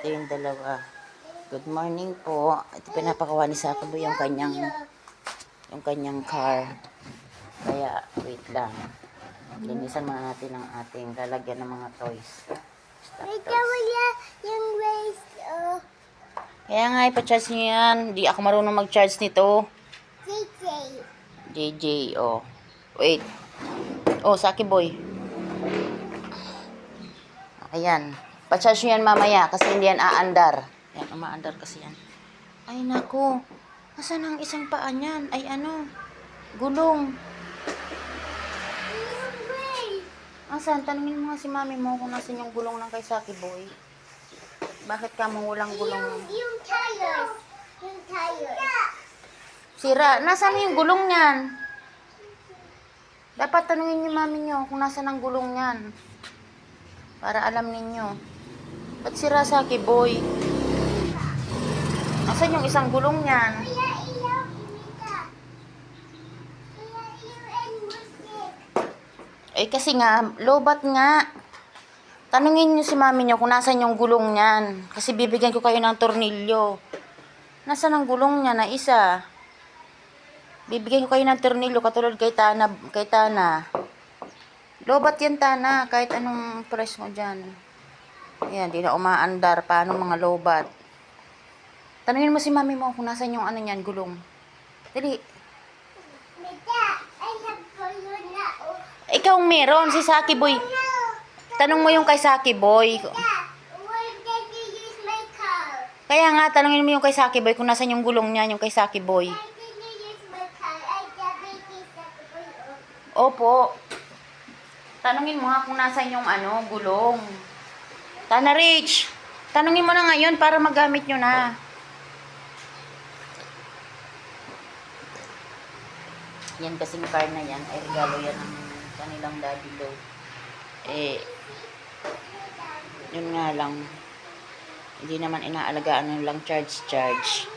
Ito yung dalawa. Good morning po. Ito pinapakawa ni Sakabo yung kanyang yung kanyang car. Kaya, wait lang. Linisan muna natin ang ating lalagyan ng mga toys. Wala yung waste, oh. Kaya nga, ipa-charge niyo yan. Di ako marunong mag-charge nito. JJ. JJ, oh. Wait. Oh, Saki boy. Ayan. Pa-charge nyo yan mamaya kasi hindi yan aandar. Yan, umaandar kasi yan. Ay, naku. Nasaan ang isang paa niyan? Ay, ano? Gulong. Asan? Tanungin mo nga si mami mo kung nasan yung gulong ng kay Saki boy. Bakit ka mo walang gulong? Yung, yung tires. Yung tires. Sira. Nasaan yung gulong niyan? Dapat tanungin niyo mami niyo kung nasaan ang gulong niyan. Para alam ninyo. Ba't sira sa boy? Nasaan yung isang gulong niyan? Eh kasi nga, lobat nga. Tanungin niyo si mami niyo kung nasaan yung gulong niyan. Kasi bibigyan ko kayo ng tornilyo. Nasaan ang gulong niya na isa? Bibigyan ko kayo ng tornilyo katulad kay Tana. Kay Tana. Lobat yan, Tana. Kahit anong price mo dyan. Ayan, di na umaandar. Paano mga lobat? Tanungin mo si mami mo kung nasaan yung ano niyan, gulong. Dali. Ikaw meron, si Saki Boy. No. Tanong mo yung kay Saki Boy. Kaya nga, tanongin mo yung kay Saki Boy kung nasan yung gulong niya, yung kay Saki Boy. Opo. Tanungin mo nga kung nasan yung ano, gulong. Tana Rich, tanungin mo na ngayon para magamit nyo na. Yan kasing car na yan, ay regalo yan ng kanilang daddy daw. Eh, yun nga lang, hindi naman inaalagaan ng lang charge-charge.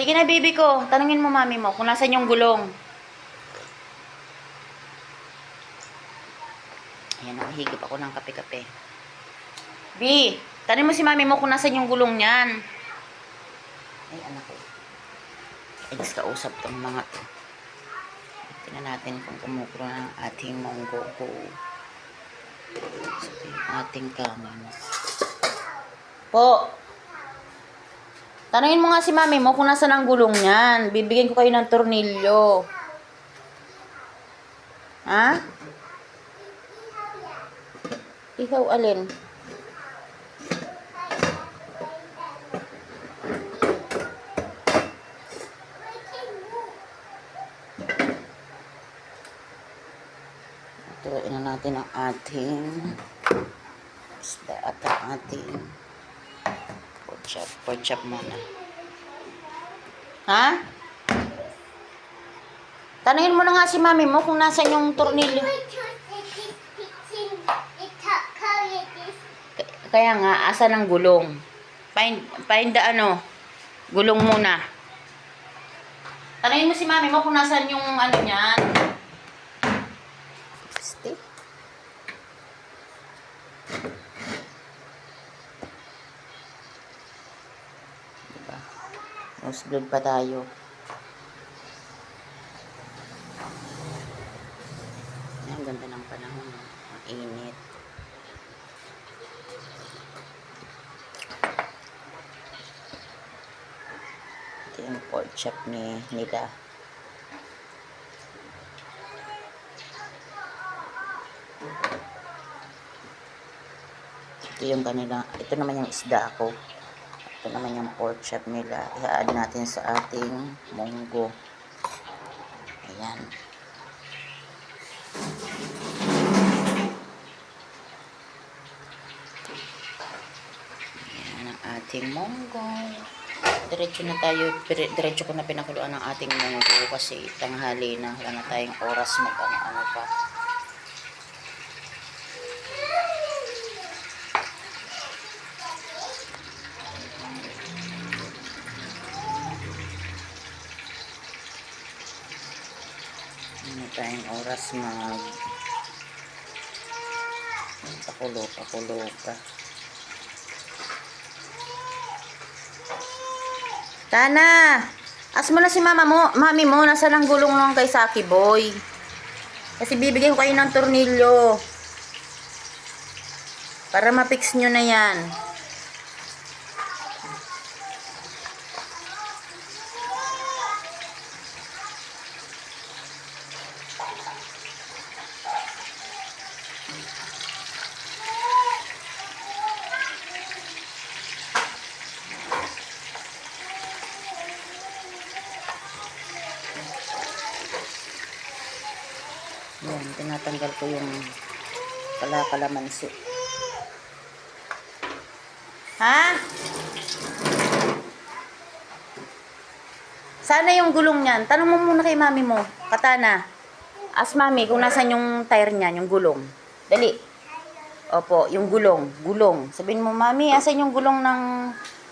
Sige na, baby ko. Tanungin mo mami mo kung nasan yung gulong. Ayan, nakahigip ako ng kape-kape. B, tanong mo si mami mo kung nasan yung gulong niyan. Ay, anak ko. Dis kausap tong mga to. Tingnan natin kung kumukulo ng ating monggo ko. Yung ating kanin. Po! Tanungin mo nga si mami mo kung nasan ang gulong niyan. Bibigyan ko kayo ng tornilyo. Ha? Ikaw alin? Ito, ina natin ang ating isda at ang ating pork chop. Pork chop muna. Ha? Tanungin mo na nga si mami mo kung nasan yung tornilyo. Kaya nga, asan ang gulong? Find, find the ano, gulong muna. Tanungin mo si mami mo kung nasan yung ano niyan. Stick. Diba? Nosebleed pa tayo. Ay, Ang ganda ng panahon. Ang init. Ito yung pork chop ni nila. Ito yung kanila, ito naman yung isda ko. Ito naman yung pork chop nila. I-add natin sa ating munggo. Ayan. Ayan ang ating munggo. Diretso na tayo, dire- diretso ko na pinakuluan ang ating munggo kasi tanghali na, wala na tayong oras mag ano, ano pa. tayong oras mag pakulo pakulo ka. Tana! As mo na si mama mo mami mo nasa ng gulong nung kay Saki boy. Kasi bibigyan ko kayo ng tornilyo. Para mapix nyo na yan. Tinatanggal ko yung kala-kalamansi. Ha? Sana yung gulong niyan. Tanong mo muna kay mami mo. Katana. As mami kung nasan yung tire niyan, yung gulong. Dali. Opo, yung gulong. Gulong. Sabihin mo, mami, asan yung gulong ng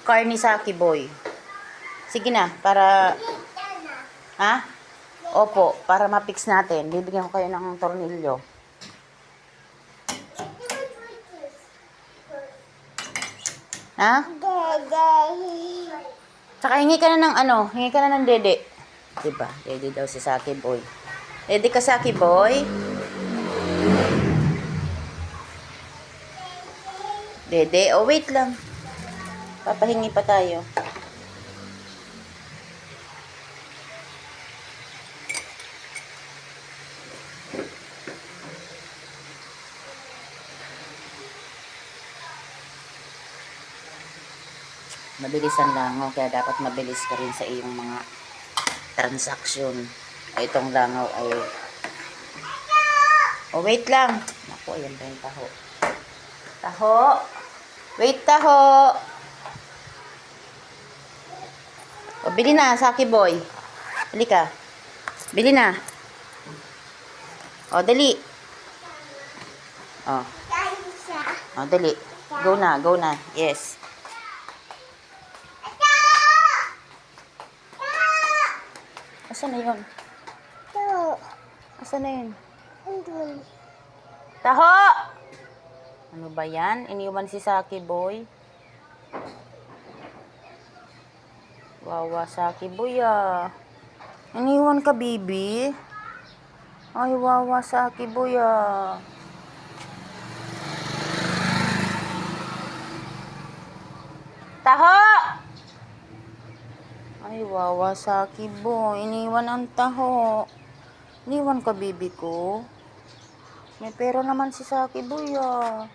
car ni Saki Boy? Sige na, para... Ha? Opo, para ma-fix natin. Bibigyan ko kayo ng tornilyo. Ha? Dede. Tsaka hingi ka na ng ano, hingi ka na ng dede. Diba? Dede daw si Saki Boy. Dede ka Saki Boy? Dede, oh wait lang. Papahingi pa tayo. Mabilis ang langaw, kaya dapat mabilis ka rin sa iyong mga transaksyon. Itong langaw ay... Oh, wait lang. Naku, ayan ba yung taho? Taho! Wait, taho! O, bili na, Saki boy. Bili ka. Bili na. O, dali. O, Dali siya. o, dali. Go na, go na. Yes. Asan na yun? Ito. Asan na yun? Andun. Taho! Ano ba yan? Iniwan si Saki Boy. Wawa Saki Boy ah. Iniwan ka, baby? Ay, wawa Saki Boy ah. Taho! Ay, wawa Saki Boy. Iniwan ang taho. Iniwan ka, baby ko. May pera naman si Saki Boy ah.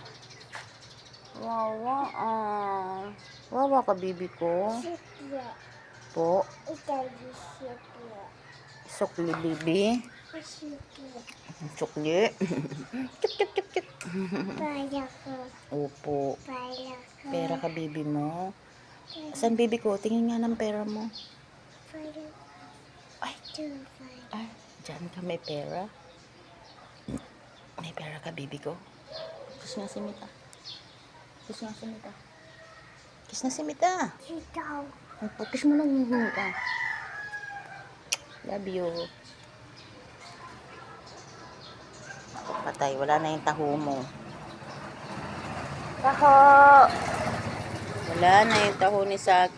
Wawa ah. Wawa ka, baby ko. Sikya. Po, Itali sikya. sukli, baby. Sikya. Sukli. chuk, chuk, chuk, chuk. Paya ko. Opo. Paya ko. Pera ka, baby mo. Saan, baby ko? Tingin nga ng pera mo. Ay, ay, dyan ka may pera. May pera ka, baby ko. Kiss nga si Mita. Kiss nga si Mita. Kiss na si Mita. Ikaw. Kiss mo lang yung Mita. Love you. Patay. Wala na yung taho mo. Taho! Wala na yung taho ni Saki.